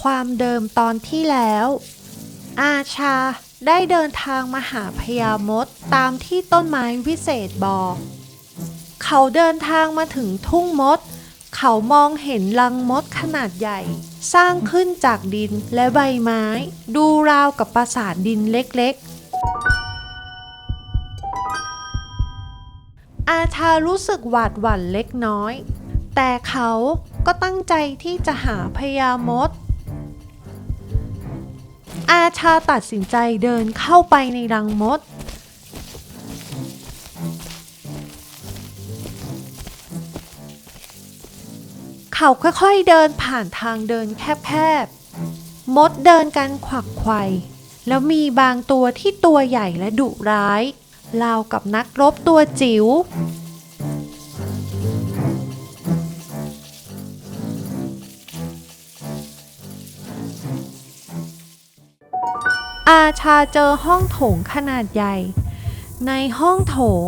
ความเดิมตอนที่แล้ว อาชาได้เดินทางมาหาพญามดตามที่ต้นไม้วิเศษบอก เขาเดินทางมาถึงทุ่งมด เขามองเห็นรังมดขนาดใหญ่ สร้างขึ้นจากดินและใบไม้ ดูราวกับปราสาทดินเล็กๆ อาชารู้สึกหวาดหวั่นเล็กน้อย แต่เขาก็ตั้งใจที่จะหาพญามด อาชาตัดสินใจเดินเข้าไปในรังมด เขาค่อยๆเดินผ่านทางเดินแคบๆ มดเดินกันขวักไขว่แล้วมีบางตัวที่ตัวใหญ่และดุร้ายราวกับนักรบตัวจิ๋วาชาเจอห้องโถงขนาดใหญ่ ในห้องโถง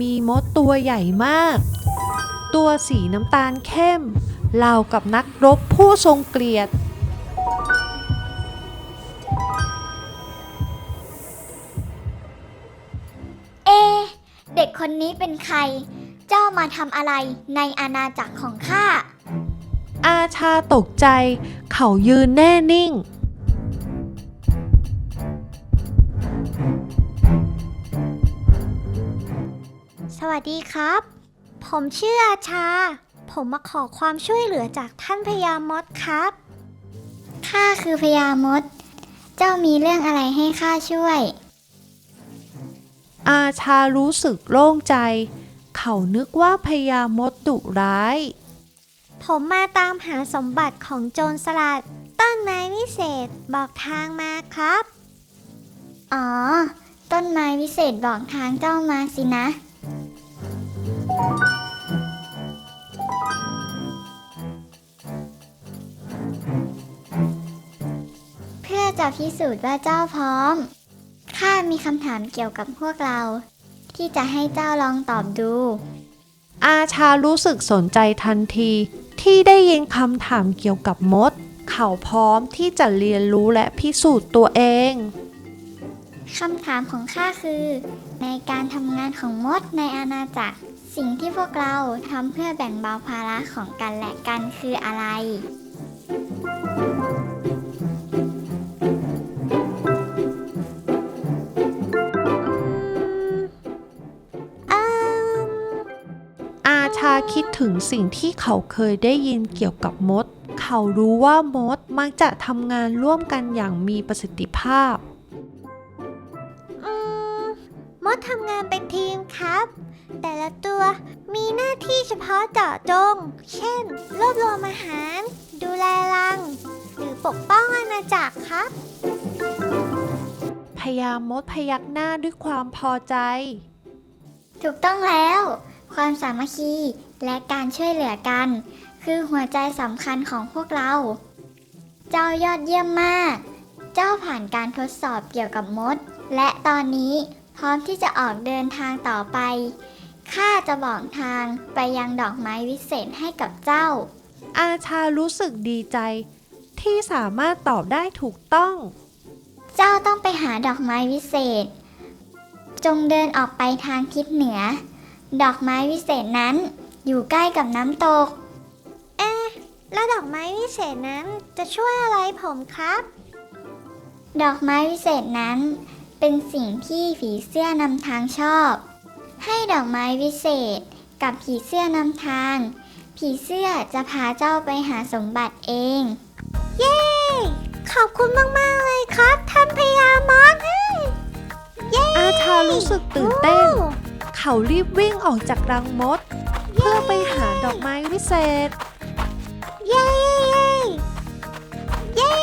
มีมดตัวใหญ่มาก ตัวสีน้ำตาลเข้มราวกับนักรบผู้ทรงเกลียด เอะเด็กคนนี้เป็นใคร เจ้ามาทำอะไรในอาณาจักรของข้า อาชาตกใจ เขายืนแน่นิ่ง สวัสดีครับ ผมชื่ออาชา ผมมาขอความช่วยเหลือจากท่านพญามดครับ ข้าคือพญามด เจ้ามีเรื่องอะไรให้ข้าช่วย อาชารู้สึกโล่งใจ เขานึกว่าพญามดดุร้าย ผมมาตามหาสมบัติของโจรสลัด ต้นไม้วิเศษบอกทางมาครับ อ๋อ ต้นไม้วิเศษบอกทางเจ้ามาสินะ เพื่อจะพิสูจน์ว่าเจ้าพร้อม ข้ามีคำถามเกี่ยวกับพวกเรา ที่จะให้เจ้าลองตอบดู อาชารู้สึกสนใจทันที ที่ได้ยินคำถามเกี่ยวกับมด เขาพร้อมที่จะเรียนรู้และพิสูจน์ตัวเองคำถามของข้าคือ ในการทำงานของมดในอาณาจักร สิ่งที่พวกเราทำเพื่อแบ่งเบาภาระของกันและกันคืออะไรอืมอาชาคิดถึงสิ่งที่เขาเคยได้ยินเกี่ยวกับมด เขารู้ว่ามดมักจะทำงานร่วมกันอย่างมีประสิทธิภาพอืมมดทำงานเป็นทีมครับ แต่ละตัวมีหน้าที่เฉพาะเจาะจง เช่น รวบรวมอาหาร ดูแลรัง หรือปกป้องอาณาจักรครับ พญามดพยักหน้าด้วยความพอใจ ถูกต้องแล้ว ความสามัคคีและการช่วยเหลือกัน คือหัวใจสำคัญของพวกเรา เจ้ายอดเยี่ยมมาก เจ้าผ่านการทดสอบเกี่ยวกับมด และตอนนี้พร้อมที่จะออกเดินทางต่อไป ข้าจะบอกทางไปยังดอกไม้วิเศษให้กับเจ้า อาชารู้สึกดีใจ ที่สามารถตอบได้ถูกต้อง เจ้าต้องไปหาดอกไม้วิเศษ จงเดินออกไปทางทิศเหนือ ดอกไม้วิเศษนั้นอยู่ใกล้กับน้ำตก เอ๊ะ แล้วดอกไม้วิเศษนั้นจะช่วยอะไรผมครับ ดอกไม้วิเศษนั้น เป็นสิ่งที่ผีเสื้อนำทางชอบ ให้ดอกไม้วิเศษ กับผีเสื้อนำทาง ผีเสื้อจะพาเจ้าไปหาสมบัติเอง เย้ ขอบคุณมาก ๆ เลยครับท่านพญามดเย้อาชารู้สึกตื่นเต้น เขารีบวิ่งออกจากรังมด เพื่อไปหาดอกไม้วิเศษ เย้ เย้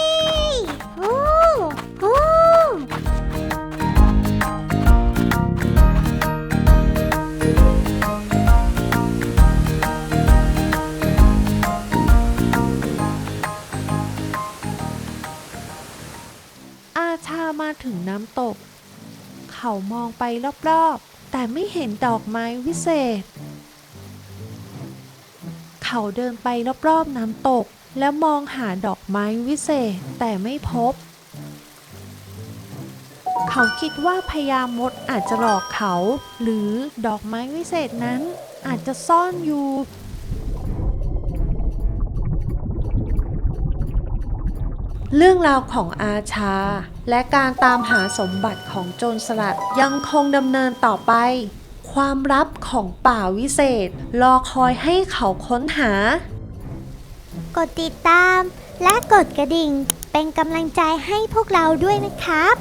ถึงน้ำตก เขามองไปรอบๆ แต่ไม่เห็นดอกไม้วิเศษ เขาเดินไปรอบๆน้ำตก และมองหาดอกไม้วิเศษแต่ไม่พบ เขาคิดว่าพญามดอาจจะหลอกเขา หรือดอกไม้วิเศษนั้นอาจจะซ่อนอยู่ เรื่องราวของอาชา และการตามหาสมบัติของโจรสลัดยังคงดำเนินต่อไป ความลับของป่าวิเศษ รอคอยให้เขาค้นหา กดติดตามและกดกระดิ่งเป็นกำลังใจให้พวกเราด้วยนะครับ